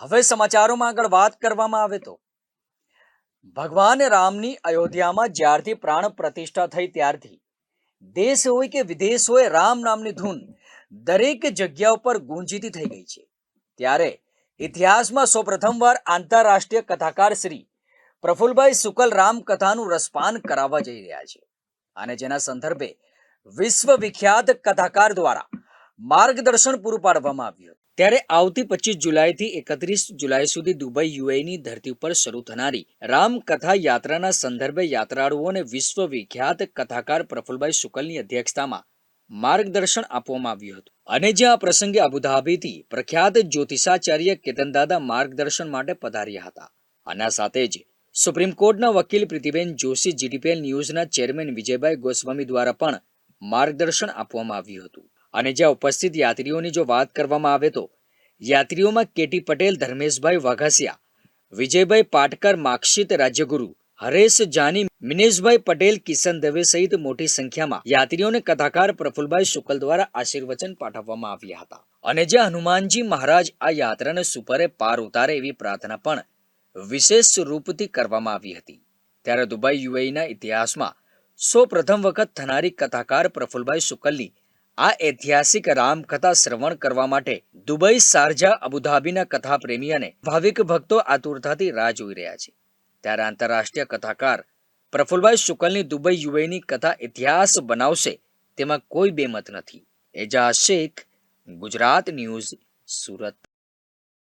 હવે સમાચારોમાં આગળ વાત કરવામાં આવે તો. ભગવાન રામની અયોધ્યામાં જ્યારથી પ્રાણ પ્રતિષ્ઠા થઈ ત્યારથી દેશ હોય કે વિદેશ હોય રામ નામની ધૂન દરેક જગ્યા ઉપર ગુંજીતી થઈ ગઈ છે. ત્યારે ઇતિહાસમાં સૌપ્રથમવાર આંતરરાષ્ટ્રીય કથાકાર શ્રી પ્રફુલભાઈ શુકલ રામ કથાનું રસપાન કરાવવા જઈ રહ્યા છે. અને જેના સંદર્ભે વિશ્વ વિખ્યાત કથાકાર દ્વારા માર્ગદર્શન પૂરું પાડવામાં આવ્યું. ત્યારે આવતી પચીસ જુલાઈથી એકત્રીસ જુલાઈ સુધી દુબઈ યુએની ધરતી ઉપર શરૂ થનારી રામકથા યાત્રાના સંદર્ભે યાત્રાળુઓને વિશ્વ વિખ્યાત કથાકાર પ્રફુલભાઈ શુકલની અધ્યક્ષતામાં માર્ગદર્શન આપવામાં આવ્યું હતું. અને જે આ પ્રસંગે અબુધાબીથી પ્રખ્યાત જ્યોતિષાચાર્ય કેતનદાદા માર્ગદર્શન માટે પધાર્યા હતા. આના સાથે જ સુપ્રીમ કોર્ટના વકીલ પ્રીતિબેન જોશી, જીડીપીએલ ન્યૂઝના ચેરમેન વિજયભાઈ ગોસ્વામી દ્વારા પણ માર્ગદર્શન આપવામાં આવ્યું હતું. અને જ્યાં ઉપસ્થિત યાત્રીઓની જો વાત કરવામાં આવે તો, યાત્રીઓમાં કેટી પટેલ, ધર્મેશભાઈ વાઘાસિયા, વિજયભાઈ પાટકર માક્ષિત રાજ્યગુરુ, હરેશ જાની, મિનેશભાઈ પટેલ, કિશન દવે સહિત મોટી સંખ્યામાં યાત્રીઓને કથાકાર પ્રફુલભાઈ શુકલ દ્વારા આશીર્વચન પાઠવવામાં આવ્યા હતા. અને જ્યાં હનુમાનજી મહારાજ આ યાત્રાને સુપરે પાર ઉતારે એવી પ્રાર્થના પણ વિશેષ રૂપથી કરવામાં આવી હતી. ત્યારે દુબઈ યુએઈના ઇતિહાસમાં સૌ પ્રથમ વખત થનારી કથાકાર પ્રફુલભાઈ શુકલની આ ઐતિહાસિક રામકથા શ્રવણ કરવા માટે દુબઈ શારજા અબુધાબીના કથા પ્રેમી અને ભાવિક ભક્તો આતુરતાથી રાહ જોઈ રહ્યા છે. ત્યારે આંતરરાષ્ટ્રીય કથાકાર પ્રફુલભાઈ શુકલની દુબઈ યુએની કથા ઇતિહાસ બનાવશે તેમાં કોઈ બેમત નથી. એજાઝ શેખ ગુજરાત ન્યૂઝ, સુરત.